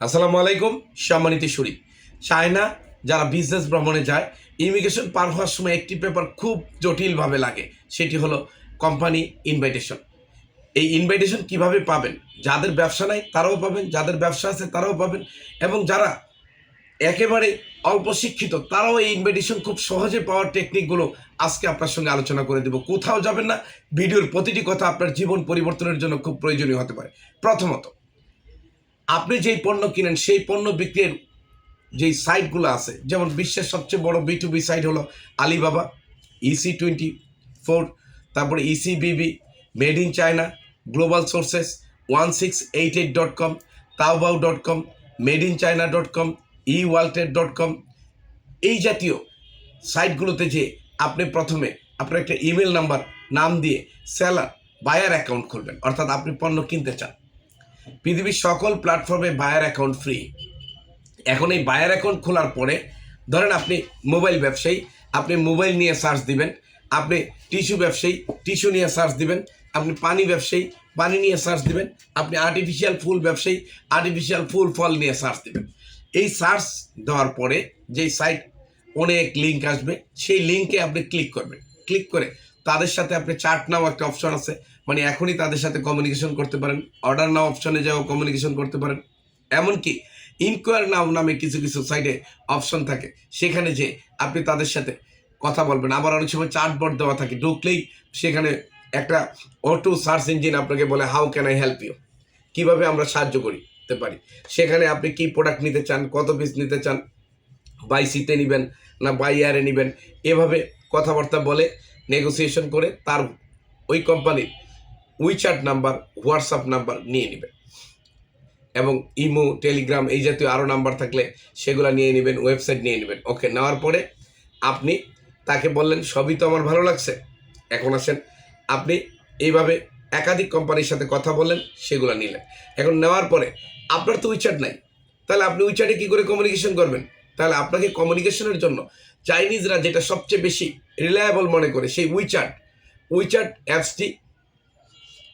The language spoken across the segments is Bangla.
আসসালামু আলাইকুম, সম্মানিত সুরি। চায়না যারা বিজনেস ভ্রমণে যায় ইমিগ্রেশন পার হওয়ার সময় একটি পেপার খুব জটিলভাবে লাগে, সেটি হলো কোম্পানি ইনভাইটেশন এই ইনভাইটেশন কীভাবে পাবেন? যাদের ব্যবসা নাই, তারাও পাবেন, যাদের ব্যবসা আছে, তারাও পাবেন, এবং যারা একেবারে অল্প শিক্ষিত, তারাও এই ইনভাইটেশন খুব সহজে পাওয়ার টেকনিকগুলো আজকে আপনার সঙ্গে আলোচনা করে দেব। কোথাও যাবেন না, ভিডিওর প্রতিটি কথা আপনার জীবন পরিবর্তনের জন্য খুব প্রয়োজনীয় হতে পারে। প্রথমত আপনি যেই পণ্য কিনেন, সেই পণ্য বিক্রির যেই সাইটগুলো আছে, যেমন বিশ্বের সবচেয়ে বড় বি টু বি সাইট হলো আলিবাবা ইসি টোয়েন্টি ফোর তারপরে E ECBB made in China, global sources one six eight eight dot com Taobao dot com made in China dot com e ওয়ালটেড dot com এই জাতীয় সাইটগুলোতে যে আপনি প্রথমে আপনার একটা ইমেল নাম্বার, নাম দিয়ে সেলার বায়ার অ্যাকাউন্ট খুলবেন, অর্থাৎ আপনি পণ্য কিনতে চান। পৃথিবীর সকল প্ল্যাটফর্মে বায়ার অ্যাকাউন্ট ফ্রি এখন এই বায়ার অ্যাকাউন্ট খোলার পরে, ধরেন আপনি মোবাইল ব্যবসায়ী, আপনি মোবাইল নিয়ে সার্চ দিবেন, আপনি টিস্যু ব্যবসায়ী টিস্যু নিয়ে সার্চ দিবেন, আপনি পানি ব্যবসায়ী, পানি নিয়ে সার্চ দিবেন, আপনি আর্টিফিশিয়াল ফুল ব্যবসায়ী আর্টিফিশিয়াল ফুল, ফল নিয়ে সার্চ দিবেন। এই সার্চ দেওয়ার পরে যেই সাইট অনেক লিঙ্ক আসবে, সেই লিঙ্কে আপনি ক্লিক করবেন। ক্লিক করে তাদের সাথে আপনি চার্ট নাও একটা অপশন আছে মানে এখনই তাদের সাথে কমিউনিকেশন করতে পারেন অর্ডার নাও অপশনে যাও কমিউনিকেশন করতে পারেন। এমনকি ইনকোয়ার নাও নামে কিছু কিছু সাইডে অপশন থাকে, সেখানে যে আপনি তাদের সাথে কথা বলবেন। আবার অনেক সময় চার্টবোর্ড দেওয়া থাকে, ঢুকলেই সেখানে একটা অটো সার্চ ইঞ্জিন আপনাকে বলে how can I help you কীভাবে আমরা সাহায্য করতে পারি? সেখানে আপনি কি প্রোডাক্ট নিতে চান, কত পিস নিতে চান বাই সিতে নেবেন না বাই ইয়ারে নেবেন? এভাবে কথাবার্তা বলে নেগোসিয়েশন করে তার ওই কোম্পানির উইচ্যাট নাম্বার হোয়াটসঅ্যাপ নাম্বার নিয়ে নেবেন। এবং ইমো, টেলিগ্রাম এই জাতীয় আরও নাম্বার থাকলে সেগুলো নিয়ে নেবেন ওয়েবসাইট নিয়ে নেবেন। ওকে নেওয়ার পরে আপনি তাকে বললেন, সবই তো আমার ভালো লাগছে। এখন আসেন। আপনি এইভাবে একাধিক কোম্পানির সাথে কথা বললেন, সেগুলো নিলেন। এখন নেওয়ার পরে আপনার তো উইচ্যাট নাই। তাহলে আপনি উইচ্যাটে কী করে কমিউনিকেশন করবেন? তাহলে আপনাকে কমিউনিকেশনের জন্য চাইনিজরা যেটা সবচেয়ে বেশি রিলায়েবল মনে করে, সেই উইচ্যাট উইচ্যাট অ্যাপসটি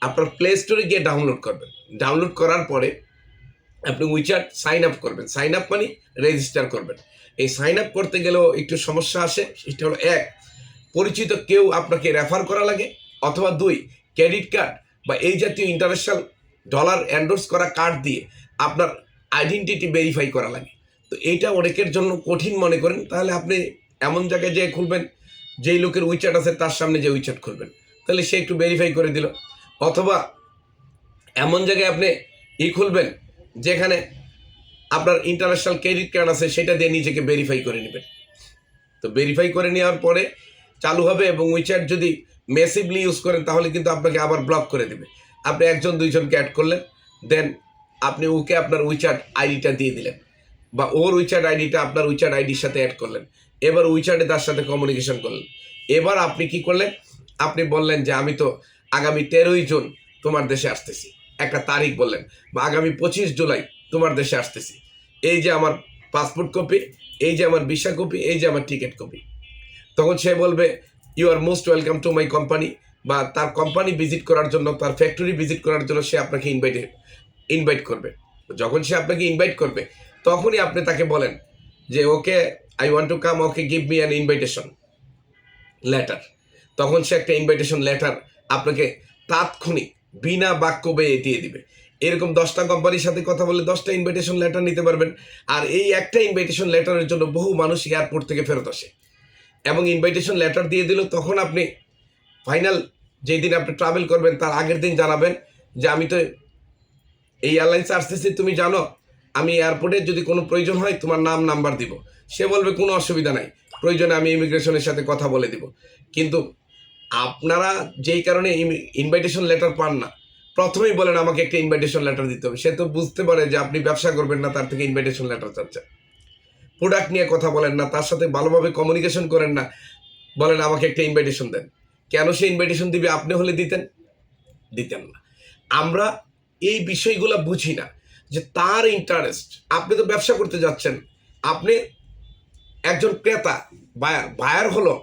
আপনার প্লে স্টোরে গিয়ে ডাউনলোড করবেন। ডাউনলোড করার পরে আপনি উইচ্যাট সাইন আপ করবেন। সাইন আপ মানে রেজিস্টার করবেন। এই সাইন আপ করতে গেলেও একটু সমস্যা আসে, সেটা হলো এক, পরিচিত কেউ আপনাকে রেফার করা লাগে, অথবা দুই ক্রেডিট কার্ড বা এই জাতীয় ইন্টারন্যাশনাল ডলার এন্ডোর্স করা কার্ড দিয়ে আপনার আইডেন্টিটি ভেরিফাই করা লাগে। তো এইটা অনেকের জন্য কঠিন মনে করেন, তাহলে আপনি এমন জায়গায় যেয়ে খুলবেন, যেই লোকের উইচ্যাট আছে তার সামনে যে উইচ্যাট খুলবেন। তাহলে সে একটু ভেরিফাই করে দিল। অথবা এমন জায়গায় আপনি ই খুলবেন যেখানে আপনার ইন্টারন্যাশনাল ক্রেডিট কার্ড আছে, সেটা দিয়ে নিজেকে ভেরিফাই করে নেবেন। তো ভেরিফাই করে নেওয়ার পরে চালু হবে এবং উইচ্যাট যদি মেসিভলি ইউজ করেন, তাহলে কিন্তু আপনাকে আবার ব্লক করে দেবে। আপনি একজন, দুইজনকে অ্যাড করলেন দেন আপনি ওকে আপনার উইচ্যাট আইডিটা দিয়ে দিলেন বা ওর উইচ্যাট আইডিটা আপনার উইচ্যাট আইডির সাথে অ্যাড করলেন। এবার উইচ্যাটে তার সাথে কমিউনিকেশন করলেন। এবার আপনি কি করলেন? আপনি বললেন যে, আমি তো আগামী তেরোই জুন তোমার দেশে আসতেছি। একটা তারিখ বললেন, বা আগামী পঁচিশ জুলাই তোমার দেশে আসতেছি। এই যে আমার পাসপোর্ট কপি এই যে আমার ভিসা কপি এই যে আমার টিকিট কপি তখন সে বলবে you are most welcome to my company বা তার কোম্পানি ভিজিট করার জন্য, তার ফ্যাক্টরি ভিজিট করার জন্য সে আপনাকে ইনভাইট ইনভাইট করবে। যখন সে আপনাকে ইনভাইট করবে, তখনই আপনি তাকে বলেন যে okay I want to come okay give me an invitation letter তখন সে একটা ইনভাইটেশন লেটার আপনাকে তাৎক্ষণিক বিনা বাক্য বেয়ে দিয়ে দিবে। এরকম দশটা কোম্পানির সাথে কথা বলে দশটা ইনভাইটেশন লেটার নিতে পারবেন, আর এই একটা ইনভাইটেশন লেটারের জন্য বহু মানুষ এয়ারপোর্ট থেকে ফেরত আসে। এবং ইনভাইটেশন লেটার দিয়ে দিল, তখন আপনি ফাইনাল যেই দিন আপনি ট্রাভেল করবেন, তার আগের দিন জানাবেন যে, আমি তো এই এয়ারলাইন্সে আসতেছি, তুমি জানো, আমি এয়ারপোর্টে যদি কোনো প্রয়োজন হয়, তোমার নাম নাম্বার দিব। সে বলবে, কোনো অসুবিধা নাই, প্রয়োজনে আমি ইমিগ্রেশনের সাথে কথা বলে দিব। কিন্তু আপনারা যেই কারণে ইনভাইটেশন লেটার পান না, প্রথমেই বলেন আমাকে একটা ইনভাইটেশন লেটার দিতে হবে। সে তো বুঝতে পারে যে আপনি ব্যবসা করবেন না, তার থেকে ইনভাইটেশন লেটার চাচ্ছেন প্রোডাক্ট নিয়ে কথা বলেন না, তার সাথে ভালোভাবে কমিউনিকেশন করেন না, বলেন আমাকে একটা ইনভাইটেশন দেন। কেন সে ইনভাইটেশন দিবে? আপনি হলে দিতেন? দিতেন না। আমরা এই বিষয়গুলো বুঝি না যে তার ইন্টারেস্ট আপনি তো ব্যবসা করতে যাচ্ছেন, আপনি একজন ক্রেতা, বায়ার বায়ার হলো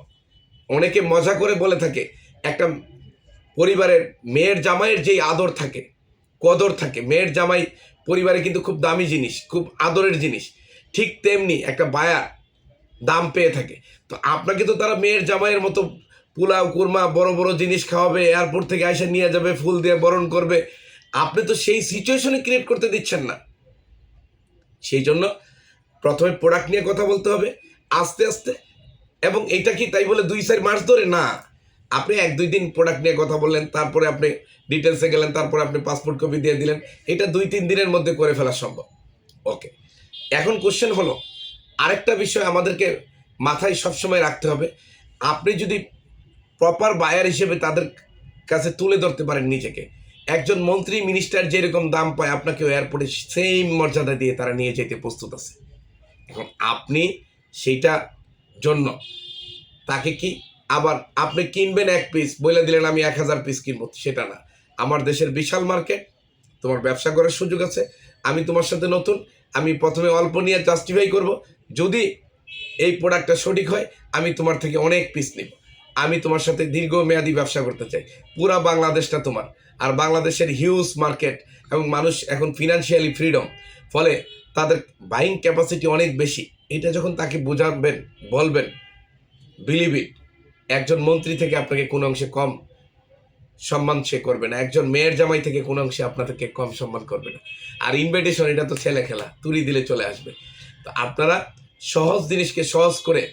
অনেকে মজা করে বলে থাকে, একটা পরিবারের মেয়ের জামাইয়ের যেই আদর থাকে, কদর থাকে, মেয়ের জামাই পরিবারে কিন্তু খুব দামি জিনিস, খুব আদরের জিনিস, ঠিক তেমনি একটা বায়া দাম পেয়ে থাকে। তো আপনাকে তো তারা মেয়ের জামাইয়ের মতো পোলাও, কুরমা, বড় বড় জিনিস খাওয়াবে, এয়ারপোর্ট থেকে এসে নিয়ে যাবে, ফুল দিয়ে বরণ করবে, আপনি তো সেই সিচুয়েশনে ক্রিয়েট করতে দিচ্ছেন না। সেই জন্য প্রথমে প্রোডাক্ট নিয়ে কথা বলতে হবে, আস্তে আস্তে এবং এটা কি তাই বলে দুই চার মাস ধরে? না। আপনি এক দুই দিন প্রোডাক্ট নিয়ে কথা বললেন, তারপরে আপনি ডিটেলসে গেলেন, তারপরে আপনি পাসপোর্ট কপি দিয়ে দিলেন। এটা দুই তিন দিনের মধ্যে করে ফেলা সম্ভব। ওকে এখন কোশ্চেন হলো, আরেকটা বিষয় আমাদেরকে মাথায় সবসময় রাখতে হবে। আপনি যদি প্রপার বায়ার হিসেবে তাদের কাছে তুলে ধরতে পারেন নিজেকে, একজন মন্ত্রী মিনিস্টার যেরকম দাম পায় আপনাকে এয়ারপোর্টে সেম মর্যাদা দিয়ে তারা নিয়ে যেতে প্রস্তুত আছে। এখন আপনি সেইটা জন্য। তাকে কি আবার আপনি কিনবেন এক পিস বলে দিলেন আমি এক হাজার পিস কিনবো, সেটা না। আমার দেশের বিশাল মার্কেট তোমার ব্যবসা করার সুযোগ আছে, আমি তোমার সাথে নতুন, আমি প্রথমে অল্প নিয়ে জাস্টিফাই করব, যদি এই প্রোডাক্টটা সঠিক হয়, আমি তোমার থেকে অনেক পিস নিব। আমি তোমার সাথে দীর্ঘমেয়াদী ব্যবসা করতে চাই, পুরা বাংলাদেশটা তোমার। আর বাংলাদেশের হিউজ মার্কেট এবং মানুষ এখন ফিনান্সিয়ালি ফ্রিডম ফলে তাদের বাইং ক্যাপাসিটি অনেক বেশি। এটা যখন তাকে বোঝাবেন, বলবেন বিলিভ ইট একজন মন্ত্রী থেকে আপনাকে কোনো অংশে কম সম্মান সে করবে না। একজন মেয়ের জামাই থেকে কোনো অংশে আপনাদেরকে কম সম্মান করবে না। আর ইনভাইটেশন এটা তো ছেলে খেলা, তুলি দিলে চলে আসবে। তো আপনারা সহজ জিনিসকে সহজ করে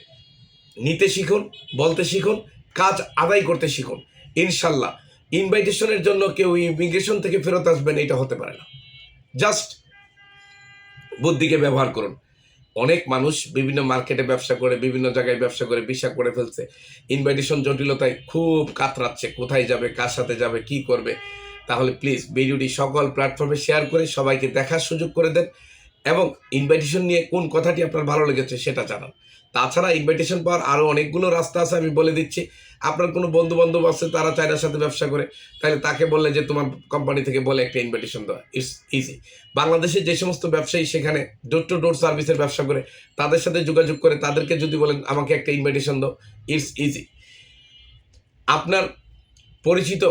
নিতে শিখুন, বলতে শিখুন, কাজ আদায় করতে শিখুন। ইনশাল্লাহ ইনভাইটেশনের জন্য কেউ ইমিগ্রেশন থেকে ফেরত আসবেন এটা হতে পারে না। জাস্ট বুদ্ধিকে ব্যবহার করুন। অনেক মানুষ বিভিন্ন মার্কেটে ব্যবসা করে, বিভিন্ন জায়গায় ব্যবসা করে বিশ্বাস করে ফেলছে। ইনভাইটেশন জটিলতায় খুব কাতরাচ্ছে, কোথায় যাবে, কার সাথে যাবে, কি করবে। তাহলে প্লিজ ভিডিওটি সকল প্ল্যাটফর্মে শেয়ার করে সবাইকে দেখার সুযোগ করে দেন এবং ইনভাইটেশন নিয়ে কোন কথাটি আপনার ভালো লেগেছে সেটা জানান। তাছাড়া ইনভাইটেশন পাওয়ার আরও অনেকগুলো রাস্তা আছে, আমি বলে দিচ্ছি। আপনার কোনো বন্ধু বান্ধব আছে, তারা চায়নার সাথে ব্যবসা করে, তাহলে তাকে বললে যে তোমার কোম্পানি থেকে বলে একটা ইনভাইটেশন দেওয়া ইটস ইজি বাংলাদেশে যে সমস্ত ব্যবসায়ী সেখানে ডোর টু ডোর সার্ভিসের ব্যবসা করে, তাদের সাথে যোগাযোগ করে, তাদেরকে যদি বলেন, আমাকে একটা ইনভাইটেশন দাও। ইটস ইজি আপনার পরিচিত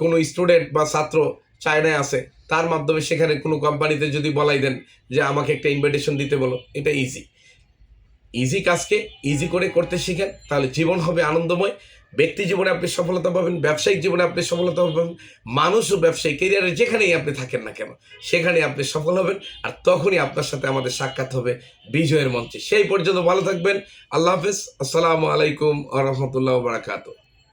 কোনো স্টুডেন্ট বা ছাত্র চায়নায় আছে, তার মাধ্যমে সেখানে কোনো কোম্পানিতে যদি বলাই দেন যে, আমাকে একটা ইনভাইটেশন দিতে বলো, এটা ইজি ইজি কাজকে ইজি করে করতে শিখেন, তাহলে জীবন হবে আনন্দময়। ব্যক্তি জীবনে আপনি সফলতা পাবেন, ব্যবসায়িক জীবনে আপনি সফলতা পাবেন, মানুষ ও ব্যবসায়ী কেরিয়ারে যেখানেই আপনি থাকেন না কেন সেখানে আপনি সফল হবেন, আর তখনই আপনার সাথে আমাদের সাক্ষাৎ হবে বিজয়ের মঞ্চে। সেই পর্যন্ত ভালো থাকবেন, আল্লাহ হাফেজ, আসসালামু আলাইকুম আ রহমতুল্লাহ বারাকাতু